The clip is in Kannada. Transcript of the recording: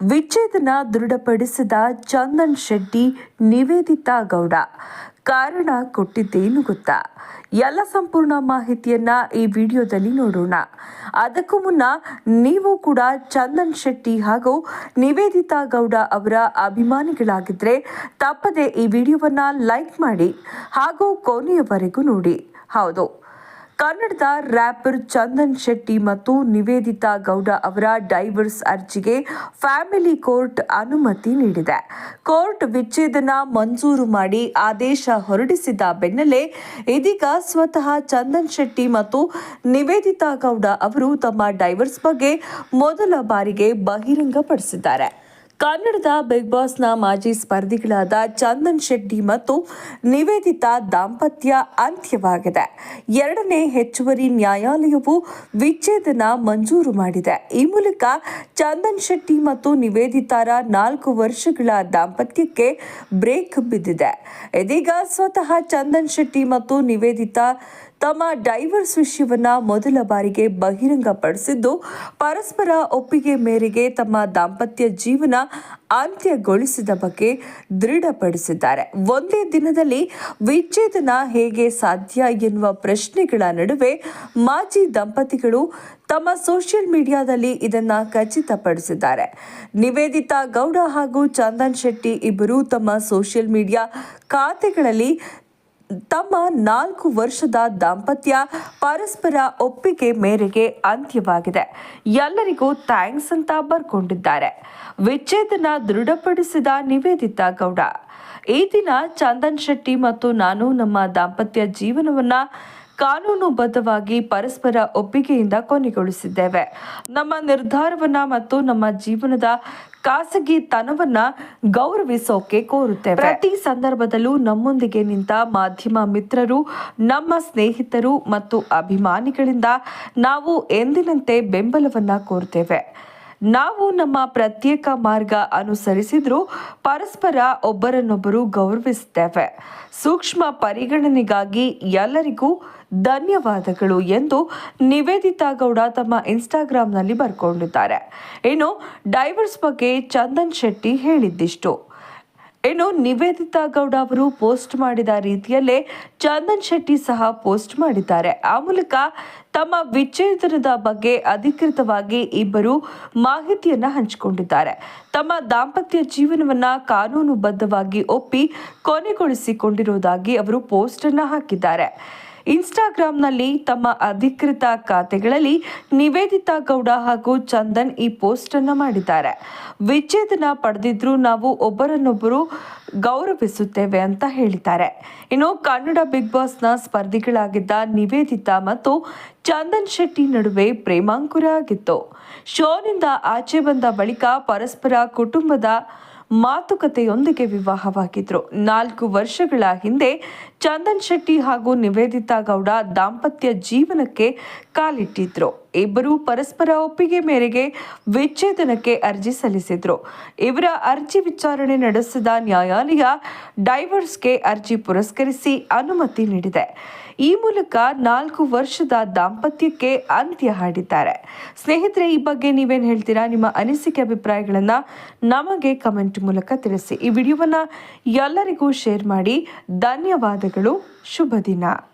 ವಿಚ್ಛೇದನ ದೃಢಪಡಿಸಿದ ಚಂದನ್ ಶೆಟ್ಟಿ ನಿವೇದಿತಾ ಗೌಡ. ಕಾರಣ ಕೊಟ್ಟಿದ್ದೇನು ಗೊತ್ತಾ? ಎಲ್ಲ ಸಂಪೂರ್ಣ ಮಾಹಿತಿಯನ್ನ ಈ ವಿಡಿಯೋದಲ್ಲಿ ನೋಡೋಣ. ಅದಕ್ಕೂ ಮುನ್ನ ನೀವು ಕೂಡ ಚಂದನ್ ಶೆಟ್ಟಿ ಹಾಗೂ ನಿವೇದಿತಾ ಗೌಡ ಅವರ ಅಭಿಮಾನಿಗಳಾಗಿದ್ರೆ ತಪ್ಪದೆ ಈ ವಿಡಿಯೋವನ್ನ ಲೈಕ್ ಮಾಡಿ ಹಾಗೂ ಕೊನೆಯವರೆಗೂ ನೋಡಿ. ಹೌದು ಕನ್ನಡದ ರ್ಯಾಪರ್ ಚಂದನ್ ಶೆಟ್ಟಿ ಮತ್ತು ನಿವೇದಿತಾ ಗೌಡ ಅವರ ಡೈವರ್ಸ್ ಅರ್ಜಿಗೆ ಫ್ಯಾಮಿಲಿ ಕೋರ್ಟ್ ಅನುಮತಿ ನೀಡಿದೆ. ಕೋರ್ಟ್ ವಿಚ್ಛೇದನ ಮಂಜೂರು ಮಾಡಿ ಆದೇಶ ಹೊರಡಿಸಿದ ಬೆನ್ನಲ್ಲೇ ಇದೀಗ ಸ್ವತಃ ಚಂದನ್ ಶೆಟ್ಟಿ ಮತ್ತು ನಿವೇದಿತಾ ಗೌಡ ಅವರು ತಮ್ಮ ಡೈವರ್ಸ್ ಬಗ್ಗೆ ಮೊದಲ ಬಾರಿಗೆ ಬಹಿರಂಗಪಡಿಸಿದ್ದಾರೆ. ಕನ್ನಡದ ಬಿಗ್ ಬಾಸ್ನ ಮಾಜಿ ಸ್ಪರ್ಧಿಗಳಾದ ಚಂದನ್ ಶೆಟ್ಟಿ ಮತ್ತು ನಿವೇದಿತಾ ದಾಂಪತ್ಯ ಅಂತ್ಯವಾಗಿದೆ. ಎರಡನೇ ಹೆಚ್ಚುವರಿ ನ್ಯಾಯಾಲಯವು ವಿಚ್ಛೇದನ ಮಂಜೂರು ಮಾಡಿದೆ. ಈ ಮೂಲಕ ಚಂದನ್ ಶೆಟ್ಟಿ ಮತ್ತು ನಿವೇದಿತಾರ ನಾಲ್ಕು ವರ್ಷಗಳ ದಾಂಪತ್ಯಕ್ಕೆ ಬ್ರೇಕ್ ಬಿದ್ದಿದೆ. ಇದೀಗ ಸ್ವತಃ ಚಂದನ್ ಶೆಟ್ಟಿ ಮತ್ತು ನಿವೇದಿತಾ ತಮ್ಮ ಡೈವರ್ಸ್ ವಿಷಯವನ್ನ ಮೊದಲ ಬಾರಿಗೆ ಬಹಿರಂಗಪಡಿಸಿದ್ದು, ಪರಸ್ಪರ ಒಪ್ಪಿಗೆ ಮೇರೆಗೆ ತಮ್ಮ ದಾಂಪತ್ಯ ಜೀವನ ಅಂತ್ಯಗೊಳಿಸಿದ ಬಗ್ಗೆ ದೃಢಪಡಿಸಿದ್ದಾರೆ. ಒಂದೇ ದಿನದಲ್ಲಿ ವಿಚ್ಛೇದನ ಹೇಗೆ ಸಾಧ್ಯ ಎನ್ನುವ ಪ್ರಶ್ನೆಗಳ ನಡುವೆ ಮಾಜಿ ದಂಪತಿಗಳು ತಮ್ಮ ಸೋಷಿಯಲ್ ಮೀಡಿಯಾದಲ್ಲಿ ಇದನ್ನ ಖಚಿತಪಡಿಸಿದ್ದಾರೆ. ನಿವೇದಿತಾ ಗೌಡ ಹಾಗೂ ಚಂದನ್ ಶೆಟ್ಟಿ ಇಬ್ಬರು ತಮ್ಮ ಸೋಷಿಯಲ್ ಮೀಡಿಯಾ ಖಾತೆಗಳಲ್ಲಿ ತಮ್ಮ ನಾಲ್ಕು ವರ್ಷದ ದಾಂಪತ್ಯ ಪರಸ್ಪರ ಒಪ್ಪಿಗೆ ಮೇರೆಗೆ ಅಂತ್ಯವಾಗಿದೆ. ಎಲ್ಲರಿಗೂ ಥ್ಯಾಂಕ್ಸ್ ಅಂತ ಬರ್ಕೊಂಡಿದ್ದಾರೆ. ವಿಚ್ಛೇದನ ದೃಢಪಡಿಸಿದ ನಿವೇದಿತಾ ಗೌಡ. ಈ ದಿನ ಚಂದನ್ ಶೆಟ್ಟಿ ಮತ್ತು ನಾನು ನಮ್ಮ ದಾಂಪತ್ಯ ಜೀವನವನ್ನ ಕಾನೂನುಬದ್ಧವಾಗಿ ಪರಸ್ಪರ ಒಪ್ಪಿಗೆಯಿಂದ ಕೊನೆಗೊಳಿಸಿದ್ದೇವೆ. ನಮ್ಮ ನಿರ್ಧಾರವನ್ನ ಮತ್ತು ನಮ್ಮ ಜೀವನದ ಖಾಸಗಿತನವನ್ನ ಗೌರವಿಸೋಕೆ ಕೋರುತ್ತೇವೆ. ಪ್ರತಿ ಸಂದರ್ಭದಲ್ಲೂ ನಮ್ಮೊಂದಿಗೆ ನಿಂತ ಮಾಧ್ಯಮ ಮಿತ್ರರು, ನಮ್ಮ ಸ್ನೇಹಿತರು ಮತ್ತು ಅಭಿಮಾನಿಗಳಿಂದ ನಾವು ಎಂದಿನಂತೆ ಬೆಂಬಲವನ್ನ ಕೋರುತ್ತೇವೆ ನಾವು ನಮ್ಮ ಪ್ರತ್ಯೇಕ ಮಾರ್ಗ ಅನುಸರಿಸಿದ್ರೂ ಪರಸ್ಪರ ಒಬ್ಬರನ್ನೊಬ್ಬರು ಗೌರವಿಸುತ್ತೇವೆ. ಸೂಕ್ಷ್ಮ ಪರಿಗಣನೆಗಾಗಿ ಎಲ್ಲರಿಗೂ ಧನ್ಯವಾದಗಳು ಎಂದು ನಿವೇದಿತಾ ಗೌಡ ತಮ್ಮ ಇನ್ಸ್ಟಾಗ್ರಾಂನಲ್ಲಿ ಬರ್ಕೊಂಡಿದ್ದಾರೆ. ಇನ್ನು ಡೈವರ್ಸ್ ಬಗ್ಗೆ ಚಂದನ್ ಶೆಟ್ಟಿ ಹೇಳಿದ್ದಿಷ್ಟು. ಇನ್ನು ನಿವೇದಿತಾ ಗೌಡ ಅವರು ಪೋಸ್ಟ್ ಮಾಡಿದ ರೀತಿಯಲ್ಲೇ ಚಂದನ್ ಶೆಟ್ಟಿ ಸಹ ಪೋಸ್ಟ್ ಮಾಡಿದ್ದಾರೆ. ಆ ಮೂಲಕ ತಮ್ಮ ವಿಚ್ಛೇದನದ ಬಗ್ಗೆ ಅಧಿಕೃತವಾಗಿ ಇಬ್ಬರು ಮಾಹಿತಿಯನ್ನ ಹಂಚಿಕೊಂಡಿದ್ದಾರೆ. ತಮ್ಮ ದಾಂಪತ್ಯ ಜೀವನವನ್ನ ಕಾನೂನುಬದ್ಧವಾಗಿ ಒಪ್ಪಿ ಕೊನೆಗೊಳಿಸಿಕೊಂಡಿರುವುದಾಗಿ ಅವರು ಪೋಸ್ಟ್ ಅನ್ನ ಹಾಕಿದ್ದಾರೆ. ಇನ್ಸ್ಟಾಗ್ರಾಂನಲ್ಲಿ ತಮ್ಮ ಅಧಿಕೃತ ಖಾತೆಗಳಲ್ಲಿ ನಿವೇದಿತಾ ಗೌಡ ಹಾಗೂ ಚಂದನ್ ಈ ಪೋಸ್ಟ್ ಅನ್ನು ಮಾಡಿದ್ದಾರೆ. ವಿಚ್ಛೇದನ ಪಡೆದಿದ್ರು ನಾವು ಒಬ್ಬರನ್ನೊಬ್ಬರು ಗೌರವಿಸುತ್ತೇವೆ ಅಂತ ಹೇಳಿದ್ದಾರೆ. ಇನ್ನು ಕನ್ನಡ ಬಿಗ್ ಬಾಸ್ನ ಸ್ಪರ್ಧಿಗಳಾಗಿದ್ದ ನಿವೇದಿತಾ ಮತ್ತು ಚಂದನ್ ಶೆಟ್ಟಿ ನಡುವೆ ಪ್ರೇಮಾಂಕುರ ಆಗಿತ್ತು. ಶೋನಿಂದ ಆಚೆ ಬಂದ ಬಳಿಕ ಪರಸ್ಪರ ಕುಟುಂಬದ ಮಾತುಕತೆಯೊಂದಿಗೆ ವಿವಾಹವಾಗಿದ್ರು. ನಾಲ್ಕು ವರ್ಷಗಳ ಹಿಂದೆ ಚಂದನ್ ಶೆಟ್ಟಿ ಹಾಗೂ ನಿವೇದಿತಾ ಗೌಡ ದಾಂಪತ್ಯ ಜೀವನಕ್ಕೆ ಕಾಲಿಟ್ಟಿದ್ರು. ಇಬ್ಬರು ಪರಸ್ಪರ ಒಪ್ಪಿಗೆ ಮೇರೆಗೆ ವಿಚ್ಛೇದನಕ್ಕೆ ಅರ್ಜಿ ಸಲ್ಲಿಸಿದ್ರು. ಇವರ ಅರ್ಜಿ ವಿಚಾರಣೆ ನಡೆಸಿದ ನ್ಯಾಯಾಲಯ ಡೈವರ್ಸ್ಗೆ ಅರ್ಜಿ ಪುರಸ್ಕರಿಸಿ ಅನುಮತಿ ನೀಡಿದೆ. ಈ ಮೂಲಕ ನಾಲ್ಕು ವರ್ಷದ ದಾಂಪತ್ಯಕ್ಕೆ ಅಂತ್ಯ ಹಾಡಿದ್ದಾರೆ. ಸ್ನೇಹಿತರೆ, ಈ ಬಗ್ಗೆ ನೀವೇನು ಹೇಳ್ತೀರಾ? ನಿಮ್ಮ ಅನಿಸಿಕೆ ಅಭಿಪ್ರಾಯಗಳನ್ನು ನಮಗೆ ಕಮೆಂಟ್ ಮೂಲಕ ತಿಳಿಸಿ. ಈ ವಿಡಿಯೋವನ್ನು ಎಲ್ಲರಿಗೂ ಶೇರ್ ಮಾಡಿ. ಧನ್ಯವಾದಗಳು. ಶುಭ ದಿನ.